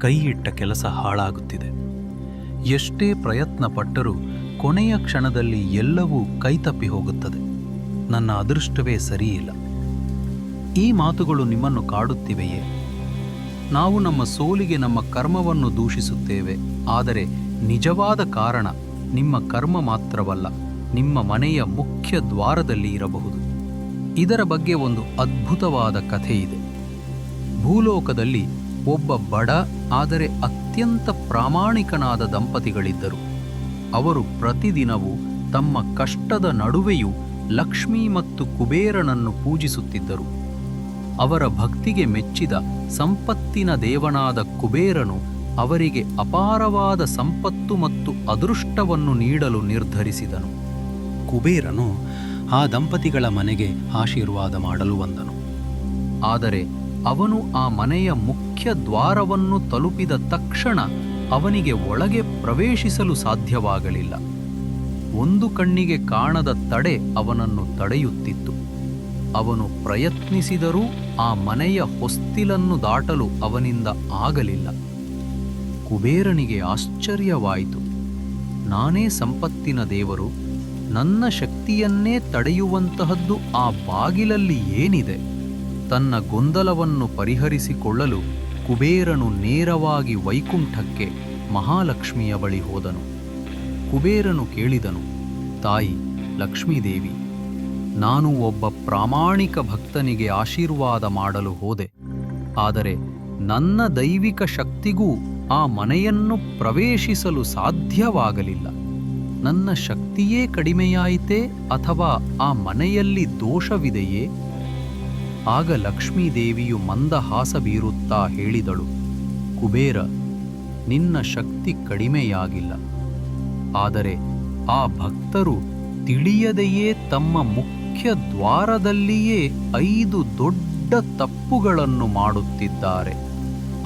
ಕೈಯಿಟ್ಟ ಕೆಲಸ ಹಾಳಾಗುತ್ತಿದೆ. ಎಷ್ಟೇ ಪ್ರಯತ್ನ ಪಟ್ಟರೂ ಕೊನೆಯ ಕ್ಷಣದಲ್ಲಿ ಎಲ್ಲವೂ ಕೈತಪ್ಪಿ ಹೋಗುತ್ತದೆ. ನನ್ನ ಅದೃಷ್ಟವೇ ಸರಿಯಿಲ್ಲ. ಈ ಮಾತುಗಳು ನಿಮ್ಮನ್ನು ಕಾಡುತ್ತಿವೆಯೇ? ನಾವು ನಮ್ಮ ಸೋಲಿಗೆ ನಮ್ಮ ಕರ್ಮವನ್ನು ದೂಷಿಸುತ್ತೇವೆ. ಆದರೆ ನಿಜವಾದ ಕಾರಣ ನಿಮ್ಮ ಕರ್ಮ ಮಾತ್ರವಲ್ಲ, ನಿಮ್ಮ ಮನೆಯ ಮುಖ್ಯ ದ್ವಾರದಲ್ಲಿ ಇರಬಹುದು. ಇದರ ಬಗ್ಗೆ ಒಂದು ಅದ್ಭುತವಾದ ಕಥೆ ಇದೆ ಭೂಲೋಕದಲ್ಲಿ ಒಬ್ಬ ಬಡ ಆದರೆ ಅತ್ಯಂತ ಪ್ರಾಮಾಣಿಕನಾದ ದಂಪತಿಗಳಿದ್ದರು. ಅವರು ಪ್ರತಿದಿನವೂ ತಮ್ಮ ಕಷ್ಟದ ನಡುವೆಯೂ ಲಕ್ಷ್ಮಿ ಮತ್ತು ಕುಬೇರನನ್ನು ಪೂಜಿಸುತ್ತಿದ್ದರು. ಅವರ ಭಕ್ತಿಗೆ ಮೆಚ್ಚಿದ ಸಂಪತ್ತಿನ ದೇವನಾದ ಕುಬೇರನು ಅವರಿಗೆ ಅಪಾರವಾದ ಸಂಪತ್ತು ಮತ್ತು ಅದೃಷ್ಟವನ್ನು ನೀಡಲು ನಿರ್ಧರಿಸಿದನು. ಕುಬೇರನು ಆ ದಂಪತಿಗಳ ಮನೆಗೆ ಆಶೀರ್ವಾದ ಮಾಡಲು ಬಂದನು. ಆದರೆ ಅವನು ಆ ಮನೆಯ ಮುಖ್ಯ ದ್ವಾರವನ್ನು ತಲುಪಿದ ತಕ್ಷಣ ಅವನಿಗೆ ಒಳಗೆ ಪ್ರವೇಶಿಸಲು ಸಾಧ್ಯವಾಗಲಿಲ್ಲ. ಒಂದು ಕಣ್ಣಿಗೆ ಕಾಣದ ತಡೆ ಅವನನ್ನು ತಡೆಯುತ್ತಿತ್ತು. ಅವನು ಪ್ರಯತ್ನಿಸಿದರೂ ಆ ಮನೆಯ ಹೊಸ್ತಿಲನ್ನು ದಾಟಲು ಅವನಿಂದ ಆಗಲಿಲ್ಲ. ಕುಬೇರನಿಗೆ ಆಶ್ಚರ್ಯವಾಯಿತು. ನಾನೇ ಸಂಪತ್ತಿನ ದೇವರು, ನನ್ನ ಶಕ್ತಿಯನ್ನೇ ತಡೆಯುವಂತಹದ್ದು ಆ ಬಾಗಿಲಲ್ಲಿ ಏನಿದೆ? ತನ್ನ ಗೊಂದಲವನ್ನು ಪರಿಹರಿಸಿಕೊಳ್ಳಲು ಕುಬೇರನು ನೇರವಾಗಿ ವೈಕುಂಠಕ್ಕೆ ಮಹಾಲಕ್ಷ್ಮಿಯ ಬಳಿ ಹೋದನು. ಕುಬೇರನು ಕೇಳಿದನು, ತಾಯಿ, ಲಕ್ಷ್ಮೀದೇವಿ, ನಾನು ಒಬ್ಬ ಪ್ರಾಮಾಣಿಕ ಭಕ್ತನಿಗೆ ಆಶೀರ್ವಾದ ಮಾಡಲು ಹೋದೆ. ಆದರೆ ನನ್ನ ದೈವಿಕ ಶಕ್ತಿಗೂ ಆ ಮನೆಯನ್ನು ಪ್ರವೇಶಿಸಲು ಸಾಧ್ಯವಾಗಲಿಲ್ಲ. ನನ್ನ ಶಕ್ತಿಯೇ ಕಡಿಮೆಯಾಯಿತೇ ಅಥವಾ ಆ ಮನೆಯಲ್ಲಿ ದೋಷವಿದೆಯೇ? ಆಗ ಲಕ್ಷ್ಮೀದೇವಿಯು ಮಂದಹಾಸ ಬೀರುತ್ತಾ ಹೇಳಿದಳು, ಕುಬೇರ, ನಿನ್ನ ಶಕ್ತಿ ಕಡಿಮೆಯಾಗಿಲ್ಲ. ಆದರೆ ಆ ಭಕ್ತರು ತಿಳಿಯದೆಯೇ ತಮ್ಮ ಮುಖ್ಯ ದ್ವಾರದಲ್ಲಿಯೇ ಐದು ದೊಡ್ಡ ತಪ್ಪುಗಳನ್ನು ಮಾಡುತ್ತಿದ್ದಾರೆ.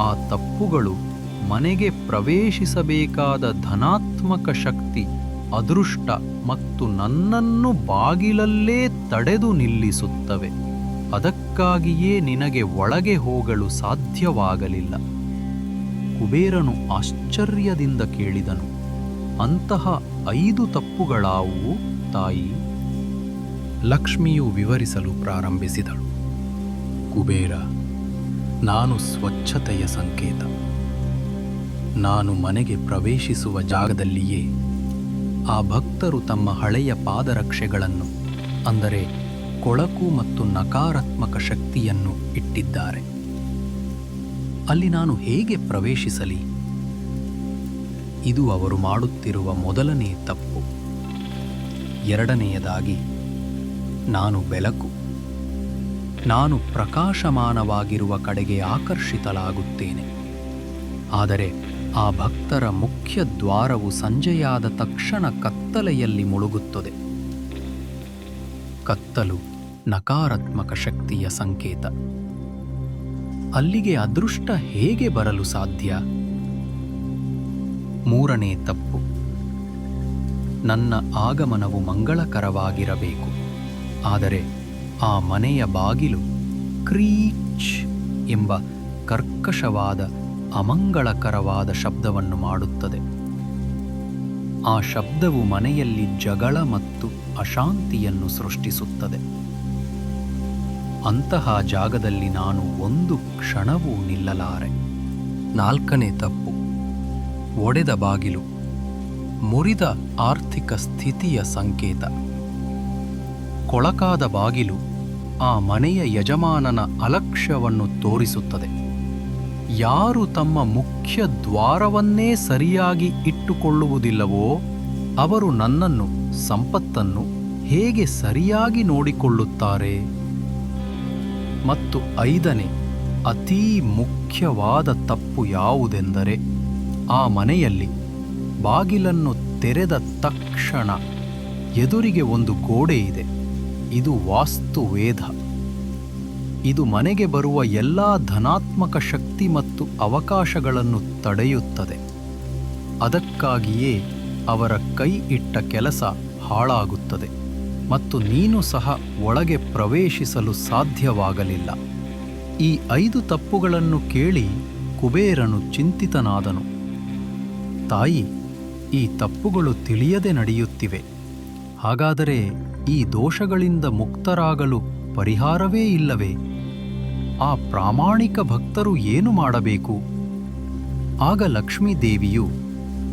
ಆ ತಪ್ಪುಗಳು ಮನೆಗೆ ಪ್ರವೇಶಿಸಬೇಕಾದ ಧನಾತ್ಮಕ ಶಕ್ತಿ, ಅದೃಷ್ಟ ಮತ್ತು ನನ್ನನ್ನು ಬಾಗಿಲಲ್ಲೇ ತಡೆದು ನಿಲ್ಲಿಸುತ್ತವೆ. ಅದಕ್ಕಾಗಿಯೇ ನಿನಗೆ ಒಳಗೆ ಹೋಗಲು ಸಾಧ್ಯವಾಗಲಿಲ್ಲ. ಕುಬೇರನು ಆಶ್ಚರ್ಯದಿಂದ ಕೇಳಿದನು, ಅಂತಹ ಐದು ತಪ್ಪುಗಳಾವುವು ತಾಯಿ? ಲಕ್ಷ್ಮಿಯು ವಿವರಿಸಲು ಪ್ರಾರಂಭಿಸಿದಳು, ಕುಬೇರ, ನಾನು ಸ್ವಚ್ಛತೆಯ ಸಂಕೇತ. ನಾನು ಮನೆಗೆ ಪ್ರವೇಶಿಸುವ ಜಾಗದಲ್ಲಿಯೇ ಆ ಭಕ್ತರು ತಮ್ಮ ಹಳೆಯ ಪಾದರಕ್ಷೆಗಳನ್ನು, ಅಂದರೆ ಕೊಳಕು ಮತ್ತು ನಕಾರಾತ್ಮಕ ಶಕ್ತಿಯನ್ನು ಇಟ್ಟಿದ್ದಾರೆ. ಅಲ್ಲಿ ನಾನು ಹೇಗೆ ಪ್ರವೇಶಿಸಲಿ? ಇದು ಅವರು ಮಾಡುತ್ತಿರುವ ಮೊದಲನೇ ತಪ್ಪು. ಎರಡನೆಯದಾಗಿ, ನಾನು ಬೆಳಕು, ನಾನು ಪ್ರಕಾಶಮಾನವಾಗಿರುವ ಕಡೆಗೆ ಆಕರ್ಷಿತಲಾಗುತ್ತೇನೆ ಆದರೆ ಆ ಭಕ್ತರ ಮುಖ್ಯ ದ್ವಾರವು ಸಂಜೆಯಾದ ತಕ್ಷಣ ಕತ್ತಲೆಯಲ್ಲಿ ಮುಳುಗುತ್ತದೆ. ಕತ್ತಲು ನಕಾರಾತ್ಮಕ ಶಕ್ತಿಯ ಸಂಕೇತ. ಅಲ್ಲಿಗೆ ಅದೃಷ್ಟ ಹೇಗೆ ಬರಲು ಸಾಧ್ಯ? ಮೂರನೇ ತಪ್ಪು. ನನ್ನ ಆಗಮನವು ಮಂಗಳಕರವಾಗಿರಬೇಕು. ಆದರೆ ಆ ಮನೆಯ ಬಾಗಿಲು ಕ್ರೀಚ್ ಎಂಬ ಕರ್ಕಶವಾದ, ಅಮಂಗಳಕರವಾದ ಶಬ್ದವನ್ನು ಮಾಡುತ್ತದೆ. ಆ ಶಬ್ದವು ಮನೆಯಲ್ಲಿ ಜಗಳ ಮತ್ತು ಅಶಾಂತಿಯನ್ನು ಸೃಷ್ಟಿಸುತ್ತದೆ. ಅಂತಹ ಜಾಗದಲ್ಲಿ ನಾನು ಒಂದು ಕ್ಷಣವೂ ನಿಲ್ಲಲಾರೆ. ನಾಲ್ಕನೇ ತಪ್ಪು. ಒಡೆದ ಬಾಗಿಲು. ಮುರಿದ ಆರ್ಥಿಕ ಸ್ಥಿತಿಯ ಸಂಕೇತ. ಕೊಳಕಾದ ಬಾಗಿಲು ಆ ಮನೆಯ ಯಜಮಾನನ ಅಲಕ್ಷ್ಯವನ್ನು ತೋರಿಸುತ್ತದೆ. ಯಾರು ತಮ್ಮ ಮುಖ್ಯ ದ್ವಾರವನ್ನೇ ಸರಿಯಾಗಿ ಇಟ್ಟುಕೊಳ್ಳುವುದಿಲ್ಲವೋ ಅವರು ನನ್ನನ್ನು, ಸಂಪತ್ತನ್ನು ಹೇಗೆ ಸರಿಯಾಗಿ ನೋಡಿಕೊಳ್ಳುತ್ತಾರೆ? ಮತ್ತು ಐದನೇ, ಅತೀ ಮುಖ್ಯವಾದ ತಪ್ಪು ಯಾವುದೆಂದರೆ, ಆ ಮನೆಯಲ್ಲಿ ಬಾಗಿಲನ್ನು ತೆರೆದ ತಕ್ಷಣ ಎದುರಿಗೆ ಒಂದು ಗೋಡೆ ಇದೆ. ಇದು ವಾಸ್ತುವೇಧ. ಇದು ಮನೆಗೆ ಬರುವ ಎಲ್ಲ ಧನಾತ್ಮಕ ಶಕ್ತಿ ಮತ್ತು ಅವಕಾಶಗಳನ್ನು ತಡೆಯುತ್ತದೆ. ಅದಕ್ಕಾಗಿಯೇ ಅವರ ಕೈ ಇಟ್ಟ ಕೆಲಸ ಹಾಳಾಗುತ್ತದೆ. ಮತ್ತು ನೀನು ಸಹ ಒಳಗೆ ಪ್ರವೇಶಿಸಲು ಸಾಧ್ಯವಾಗಲಿಲ್ಲ. ಈ ಐದು ತಪ್ಪುಗಳನ್ನು ಕೇಳಿ ಕುಬೇರನು ಚಿಂತಿತನಾದನು. ತಾಯಿ, ಈ ತಪ್ಪುಗಳು ತಿಳಿಯದೆ ನಡೆಯುತ್ತಿವೆ. ಹಾಗಾದರೆ ಈ ದೋಷಗಳಿಂದ ಮುಕ್ತರಾಗಲು ಪರಿಹಾರವೇ ಇಲ್ಲವೇ? ಆ ಪ್ರಾಮಾಣಿಕ ಭಕ್ತರು ಏನು ಮಾಡಬೇಕು? ಆಗ ಲಕ್ಷ್ಮೀದೇವಿಯು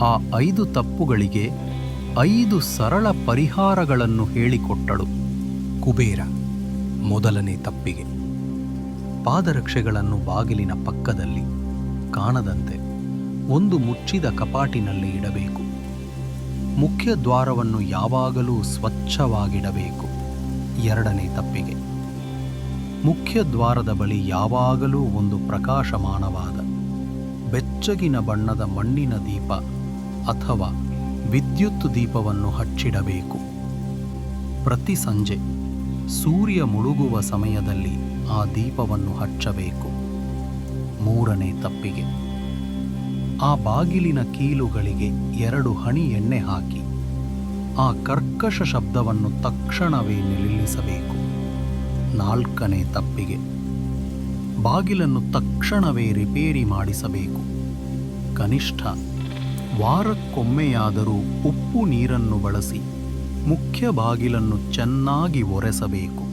ಆ ಐದು ತಪ್ಪುಗಳಿಗೆ ಐದು ಸರಳ ಪರಿಹಾರಗಳನ್ನು ಹೇಳಿಕೊಟ್ಟಳು. ಕುಬೇರ ಮೊದಲನೇ ತಪ್ಪಿಗೆ. ಪಾದರಕ್ಷೆಗಳನ್ನು ಬಾಗಿಲಿನ ಪಕ್ಕದಲ್ಲಿ ಕಾಣದಂತೆ ಒಂದು ಮುಚ್ಚಿದ ಕಪಾಟಿನಲ್ಲಿ ಇಡಬೇಕು. ಮುಖ್ಯ ದ್ವಾರವನ್ನು ಯಾವಾಗಲೂ ಸ್ವಚ್ಛವಾಗಿಡಬೇಕು. ಎರಡನೇ ತಪ್ಪಿಗೆ. ಮುಖ್ಯ ದ್ವಾರದ ಬಳಿ ಯಾವಾಗಲೂ ಒಂದು ಪ್ರಕಾಶಮಾನವಾದ ಬೆಚ್ಚಗಿನ ಬಣ್ಣದ ಮಣ್ಣಿನ ದೀಪ ಅಥವಾ ವಿದ್ಯುತ್ ದೀಪವನ್ನು ಹಚ್ಚಿಡಬೇಕು. ಪ್ರತಿ ಸಂಜೆ ಸೂರ್ಯ ಮುಳುಗುವ ಸಮಯದಲ್ಲಿ ಆ ದೀಪವನ್ನು ಹಚ್ಚಬೇಕು. ಮೂರನೇ ತಪ್ಪಿಗೆ ಆ ಬಾಗಿಲಿನ ಕೀಲುಗಳಿಗೆ ಎರಡು ಹಣಿ ಎಣ್ಣೆ ಹಾಕಿ ಆ ಕರ್ಕಶ ಶಬ್ದವನ್ನು ತಕ್ಷಣವೇ ನಿಲ್ಲಿಸಬೇಕು. ನಾಲ್ಕನೇ ತಪ್ಪಿಗೆ ಬಾಗಿಲನ್ನು ತಕ್ಷಣವೇ ರಿಪೇರಿ ಮಾಡಿಸಬೇಕು. ಕನಿಷ್ಠ ವಾರಕ್ಕೊಮ್ಮೆಯಾದರೂ ಉಪ್ಪು ನೀರನ್ನು ಬಳಸಿ ಮುಖ್ಯ ಬಾಗಿಲನ್ನು ಚೆನ್ನಾಗಿ ಒರೆಸಬೇಕು.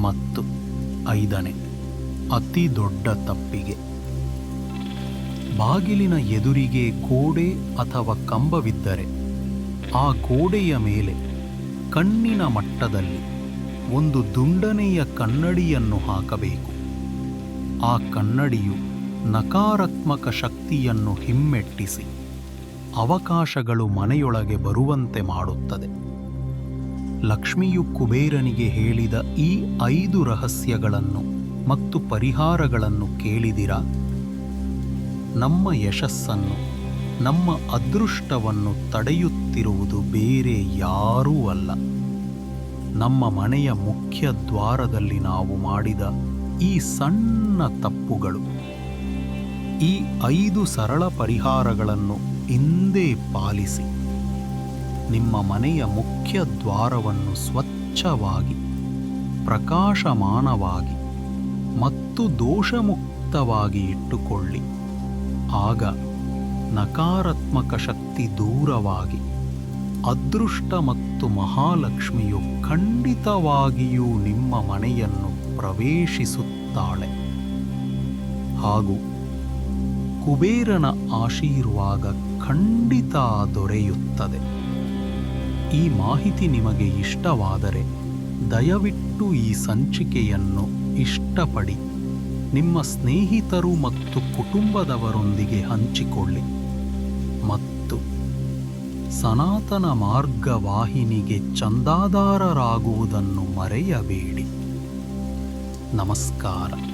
ಮತ್ತು ಐದನೇ, ಅತಿ ದೊಡ್ಡ ತಪ್ಪಿಗೆ. ಬಾಗಿಲಿನ ಎದುರಿಗೆ ಗೋಡೆ ಅಥವಾ ಕಂಬವಿದ್ದರೆ ಆ ಗೋಡೆಯ ಮೇಲೆ ಕಣ್ಣಿನ ಮಟ್ಟದಲ್ಲಿ ಒಂದು ದುಂಡನೆಯ ಕನ್ನಡಿಯನ್ನು ಹಾಕಬೇಕು. ಆ ಕನ್ನಡಿಯು ನಕಾರಾತ್ಮಕ ಶಕ್ತಿಯನ್ನು ಹಿಮ್ಮೆಟ್ಟಿಸಿ. ಅವಕಾಶಗಳು ಮನೆಯೊಳಗೆ ಬರುವಂತೆ ಮಾಡುತ್ತದೆ. ಲಕ್ಷ್ಮಿಯು ಕುಬೇರನಿಗೆ ಹೇಳಿದ ಈ ಐದು ರಹಸ್ಯಗಳನ್ನು ಮತ್ತು ಪರಿಹಾರಗಳನ್ನು ಕೇಳಿದಿರಾ? ನಮ್ಮ ಯಶಸ್ಸನ್ನು, ನಮ್ಮ ಅದೃಷ್ಟವನ್ನು ತಡೆಯುತ್ತಿರುವುದು ಬೇರೆ ಯಾರೂ ಅಲ್ಲ. ನಮ್ಮ ಮನೆಯ ಮುಖ್ಯ ದ್ವಾರದಲ್ಲಿ ನಾವು ಮಾಡಿದ ಈ ಸಣ್ಣ ತಪ್ಪುಗಳು, ಈ ಐದು ಸರಳ ಪರಿಹಾರಗಳನ್ನು ಇಂದೇ ಪಾಲಿಸಿ. ನಿಮ್ಮ ಮನೆಯ ಮುಖ್ಯ ದ್ವಾರವನ್ನು ಸ್ವಚ್ಛವಾಗಿ, ಪ್ರಕಾಶಮಾನವಾಗಿ ಮತ್ತು ದೋಷಮುಕ್ತವಾಗಿ ಇಟ್ಟುಕೊಳ್ಳಿ. ಆಗ ನಕಾರಾತ್ಮಕ ಶಕ್ತಿ ದೂರವಾಗಿ, ಅದೃಷ್ಟ ಮತ್ತು ಮಹಾಲಕ್ಷ್ಮಿಯು ಖಂಡಿತವಾಗಿಯೂ ನಿಮ್ಮ ಮನೆಯನ್ನು ಪ್ರವೇಶಿಸುತ್ತಾಳೆ. ಹಾಗೂ ಕುಬೇರನ ಆಶೀರ್ವಾದ ಖಂಡಿತ ದೊರೆಯುತ್ತದೆ. ಈ ಮಾಹಿತಿ ನಿಮಗೆ ಇಷ್ಟವಾದರೆ ದಯವಿಟ್ಟು ಈ ಸಂಚಿಕೆಯನ್ನು ಇಷ್ಟಪಡಿ. ನಿಮ್ಮ ಸ್ನೇಹಿತರು ಮತ್ತು ಕುಟುಂಬದವರೊಂದಿಗೆ ಹಂಚಿಕೊಳ್ಳಿ. ಮತ್ತು ಸನಾತನ ಮಾರ್ಗವಾಹಿನಿಗೆ ಚಂದಾದಾರರಾಗುವುದನ್ನು ಮರೆಯಬೇಡಿ. ನಮಸ್ಕಾರ.